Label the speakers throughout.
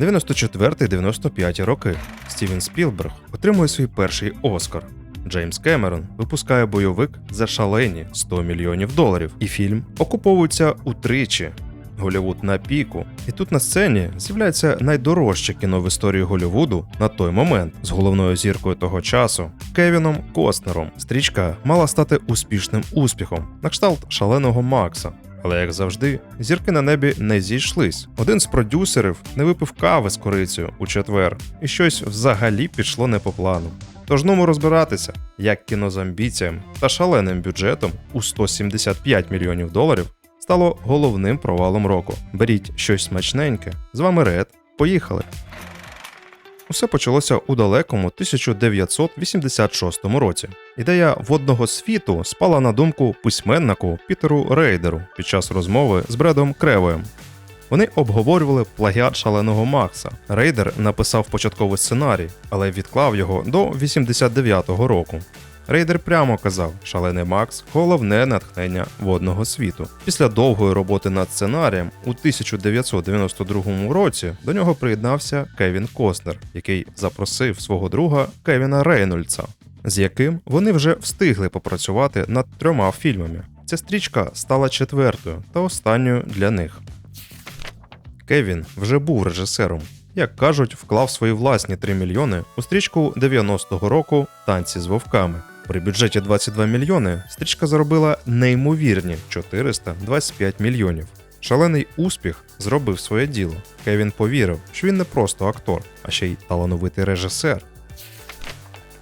Speaker 1: 94-95 роки. Стівен Спілберг отримує свій перший Оскар. Джеймс Кемерон випускає бойовик за шалені 100 мільйонів доларів, і фільм окуповується утричі. Голівуд на піку, і тут на сцені з'являється найдорожче кіно в історії Голівуду на той момент з головною зіркою того часу Кевіном Костнером. Стрічка мала стати успішним успіхом, на кшталт шаленого Макса. Але як завжди, зірки на небі не зійшлись. Один з продюсерів не випив кави з корицею у четвер, і щось взагалі пішло не по плану. Тож нумо розбиратися, як кіно з амбіціями та шаленим бюджетом у 175 мільйонів доларів стало головним провалом року. Беріть щось смачненьке. З вами Ред. Поїхали. Усе почалося у далекому 1986 році. Ідея водного світу спала на думку письменнику Пітеру Рейдеру під час розмови з Бредом Кревоєм. Вони обговорювали плагіат шаленого Макса. Рейдер написав початковий сценарій, але відклав його до 89-го року. Рейдер прямо казав, шалений Макс головне натхнення водного світу. Після довгої роботи над сценарієм у 1992 році до нього приєднався Кевін Костнер, який запросив свого друга Кевіна Рейнольдса, з яким вони вже встигли попрацювати над трьома фільмами. Ця стрічка стала четвертою та останньою для них. Кевін вже був режисером. Як кажуть, вклав свої власні 3 мільйони у стрічку 90-го року Танці з вовками. При бюджеті 22 мільйони стрічка заробила неймовірні 425 мільйонів. Шалений успіх зробив своє діло. Кевін повірив, що він не просто актор, а ще й талановитий режисер.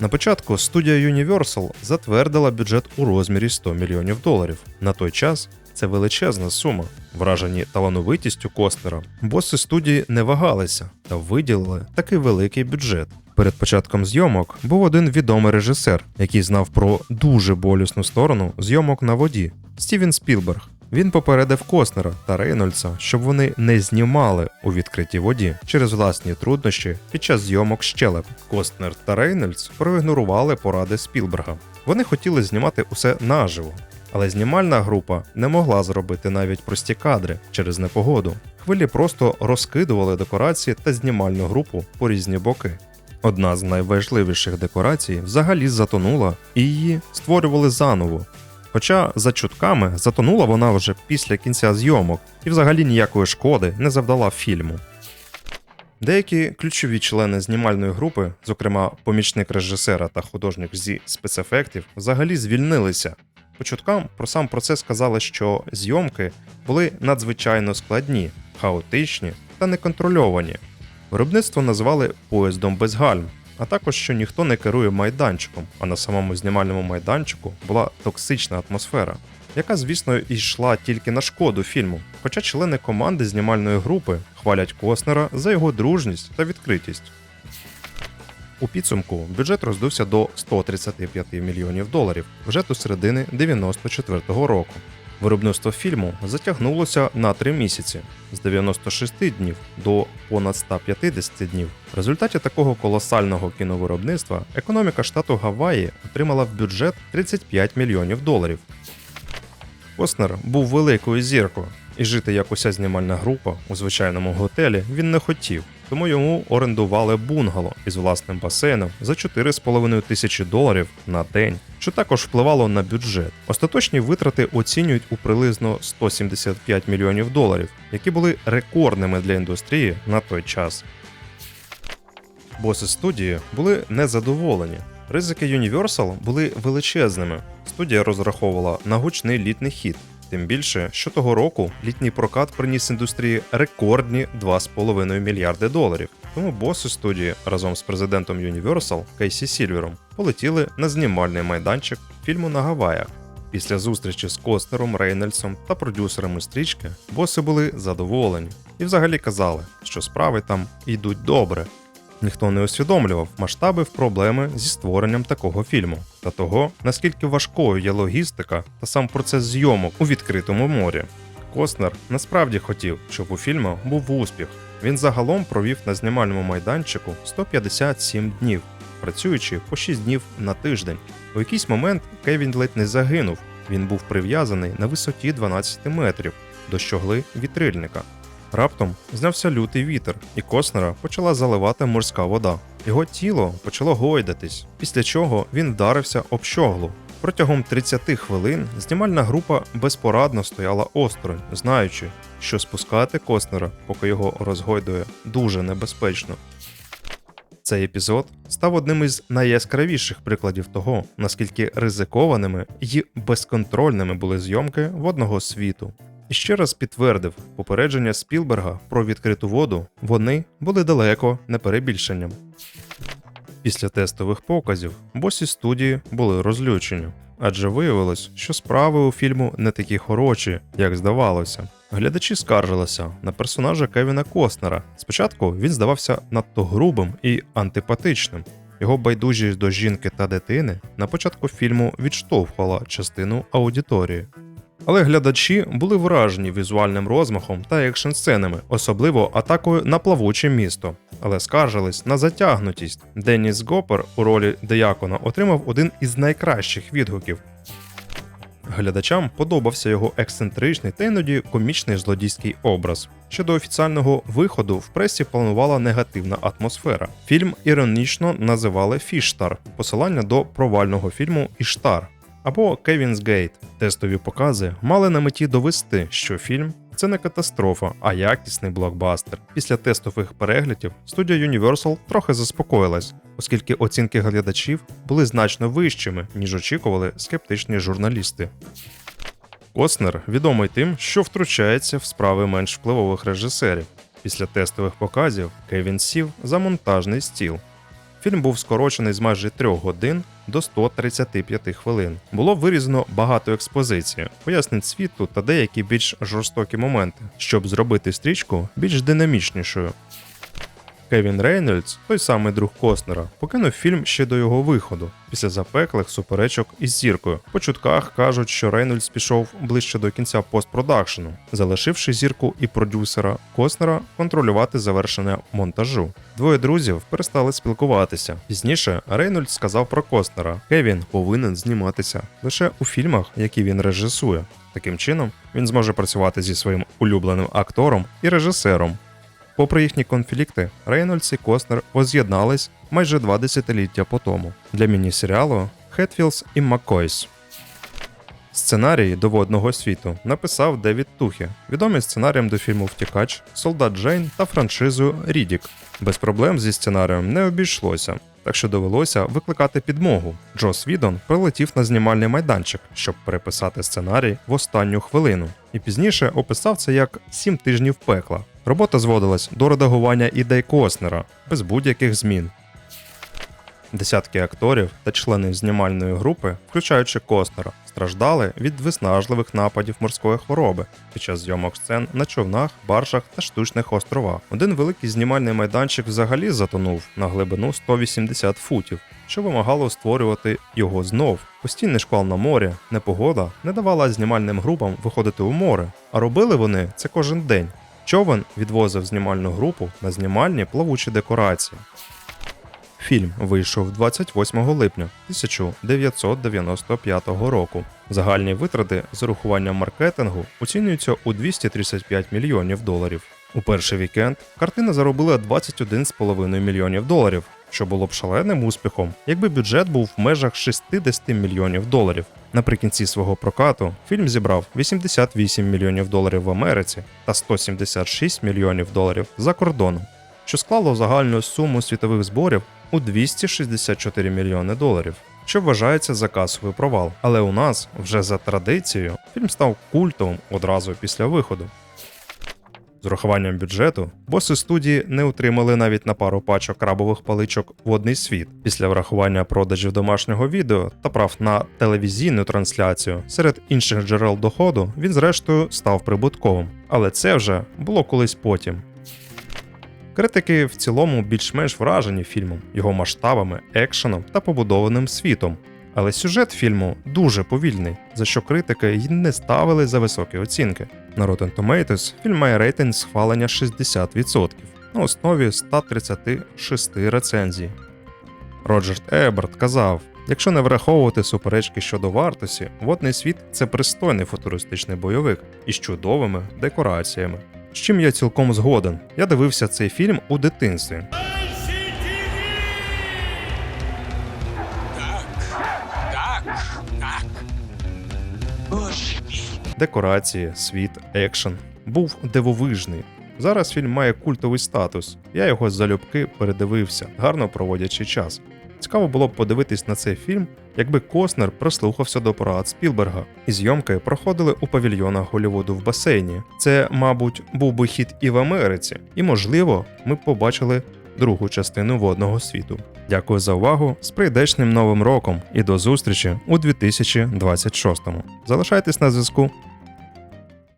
Speaker 1: На початку студія Universal затвердила бюджет у розмірі 100 мільйонів доларів. На той час це величезна сума. Вражені талановитістю Костнера, боси студії не вагалися та виділили такий великий бюджет. Перед початком зйомок був один відомий режисер, який знав про дуже болісну сторону зйомок на воді Стівен Спілберг. Він попередив Костнера та Рейнольдса, щоб вони не знімали у відкритій воді через власні труднощі під час зйомок щелеп. Костнер та Рейнольдс проігнорували поради Спілберга. Вони хотіли знімати усе наживо, але знімальна група не могла зробити навіть прості кадри через непогоду. Хвилі просто розкидували декорації та знімальну групу по різні боки. Одна з найважливіших декорацій взагалі затонула, і її створювали заново. Хоча, за чутками, затонула вона вже після кінця зйомок і взагалі ніякої шкоди не завдала фільму. Деякі ключові члени знімальної групи, зокрема помічник режисера та художник зі спецефектів, взагалі звільнилися. По чуткам про сам процес казали, що зйомки були надзвичайно складні, хаотичні та неконтрольовані. Виробництво називали поїздом без гальм, а також що ніхто не керує майданчиком, а на самому знімальному майданчику була токсична атмосфера, яка, звісно, йшла тільки на шкоду фільму. Хоча члени команди знімальної групи хвалять Коснера за його дружність та відкритість. У підсумку бюджет роздувся до 135 мільйонів доларів вже до середини 94-го року. Виробництво фільму затягнулося на 3 місяці з 96 днів до понад 150 днів. В результаті такого колосального кіновиробництва економіка штату Гаваї отримала в бюджет 35 мільйонів доларів. Коснер був великою зіркою, і жити як уся знімальна група у звичайному готелі він не хотів, тому йому орендували бунгало із власним басейном за 4,5 тисячі доларів на день, що також впливало на бюджет. Остаточні витрати оцінюють у приблизно 175 мільйонів доларів, які були рекордними для індустрії на той час. Боси студії були незадоволені. Ризики Universal були величезними. Студія розраховувала на гучний літній хід. Тим більше, що того року літній прокат приніс індустрії рекордні 2,5 мільярди доларів. Тому боси студії разом з президентом Universal Кейсі Сільвером полетіли на знімальний майданчик фільму на Гаваях. Після зустрічі з Костером, Рейнольдсом та продюсерами стрічки боси були задоволені і взагалі казали, що справи там йдуть добре. Ніхто не усвідомлював масштаби проблеми зі створенням такого фільму та того, наскільки важкою є логістика та сам процес зйомок у відкритому морі. Коснер насправді хотів, щоб у фільму був успіх. Він загалом провів на знімальному майданчику 157 днів, працюючи по 6 днів на тиждень. У якийсь момент Кевін ледь не загинув. Він був прив'язаний на висоті 12 метрів до щогли вітрильника. Раптом знявся лютий вітер, і Коснера почала заливати морська вода. Його тіло почало гойдатись, після чого він вдарився об щоглу. Протягом 30 хвилин знімальна група безпорадно стояла осторонь, знаючи, що спускати Коснера, поки його розгойдує, дуже небезпечно. Цей епізод став одним із найяскравіших прикладів того, наскільки ризикованими і безконтрольними були зйомки водного світу. Ще раз підтвердив попередження Спілберга про відкриту воду, вони були далеко не перебільшенням. Після тестових показів босі студії були розлючені, адже виявилось, що справи у фільму не такі хороші, як здавалося. Глядачі скаржилися на персонажа Кевіна Костнера. Спочатку він здавався надто грубим і антипатичним. Його байдужість до жінки та дитини на початку фільму відштовхувала частину аудиторії. Але глядачі були вражені візуальним розмахом та екшн сценами, особливо атакою на плавуче місто, але скаржились на затягнутість. Деніс Гопер у ролі Деякона отримав один із найкращих відгуків. Глядачам подобався його ексцентричний та іноді комічний злодійський образ. Щодо офіціального виходу в пресі планувала негативна атмосфера. Фільм іронічно називали Фіштар, посилання до провального фільму Іштар або Кевін's Гейт. Тестові покази мали на меті довести, що фільм це не катастрофа, а якісний блокбастер. Після тестових переглядів студія Universal трохи заспокоїлась, оскільки оцінки глядачів були значно вищими, ніж очікували скептичні журналісти. Коснер відомий тим, що втручається в справи менш впливових режисерів. Після тестових показів Кевін сів за монтажний стіл. Фільм був скорочений з майже 3 годин до 135 хвилин. Було вирізано багато експозиції, пояснень світу та деякі більш жорстокі моменти, щоб зробити стрічку більш динамічнішою. Кевін Рейнольдс, той самий друг Коснера, покинув фільм ще до його виходу, після запеклих суперечок із зіркою. По чутках кажуть, що Рейнольдс пішов ближче до кінця постпродакшену, залишивши зірку і продюсера Коснера контролювати завершення монтажу. Двоє друзів перестали спілкуватися. Пізніше Рейнольдс сказав про Коснера: Кевін повинен зніматися лише у фільмах, які він режисує. Таким чином, він зможе працювати зі своїм улюбленим актором і режисером. Попри їхні конфлікти, Рейнольдс і Костнер воз'єднались майже два десятиліття по тому для міні-серіалу Хетфілдс і Маккойс. Сценарій до водного світу написав Девід Тухі, відомий сценарієм до фільму Втікач, Солдат Джейн та франшизу Рідік. Без проблем зі сценарієм не обійшлося, так що довелося викликати підмогу. Джос Відон прилетів на знімальний майданчик, щоб переписати сценарій в останню хвилину, і пізніше описав це як сім тижнів пекла. Робота зводилась до редагування ідей Коснера без будь-яких змін. Десятки акторів та членів знімальної групи, включаючи Костнера, страждали від виснажливих нападів морської хвороби під час зйомок сцен на човнах, баржах та штучних островах. Один великий знімальний майданчик взагалі затонув на глибину 180 футів, що вимагало створювати його знов. Постійний шквал на морі, непогода не давала знімальним групам виходити у море, а робили вони це кожен день. Човен відвозив знімальну групу на знімальні плавучі декорації. Фільм вийшов 28 липня 1995 року. Загальні витрати з урахуванням маркетингу оцінюються у 235 мільйонів доларів. У перший вікенд картина заробила 21,5 мільйонів доларів, що було б шаленим успіхом, якби бюджет був в межах 60 мільйонів доларів. Наприкінці свого прокату фільм зібрав 88 мільйонів доларів в Америці та 176 мільйонів доларів за кордоном, що склало загальну суму світових зборів у 264 мільйони доларів, що вважається за касовий провал. Але у нас вже за традицією фільм став культовим одразу після виходу. З урахуванням бюджету боси студії не отримали навіть на пару пачок крабових паличок водний світ. Після врахування продажів домашнього відео та прав на телевізійну трансляцію серед інших джерел доходу він зрештою став прибутковим. Але це вже було колись потім. Критики в цілому більш-менш вражені фільмом, його масштабами, екшеном та побудованим світом. Але сюжет фільму дуже повільний, за що критики й не ставили за високі оцінки. На Rotten Tomatoes фільм має рейтинг схвалення 60% на основі 136 рецензій. Роджерт Еберт казав: якщо не враховувати суперечки щодо вартості, водний світ це пристойний футуристичний бойовик із чудовими декораціями. з чим я цілком згоден. Я дивився цей фільм у дитинстві.
Speaker 2: Боже мій.
Speaker 1: Декорації, світ, екшен був дивовижний. Зараз фільм має культовий статус. Я його залюбки передивився, гарно проводячи час. Цікаво було б подивитись на цей фільм, якби Коснер прислухався до порад Спілберга, і зйомки проходили у павільйонах Голлівуду в басейні. Це, мабуть, був би хід і в Америці, і можливо, ми б побачили другу частину водного світу. Дякую за увагу з прийдешнім новим роком і до зустрічі у 2026. Залишайтесь на зв'язку.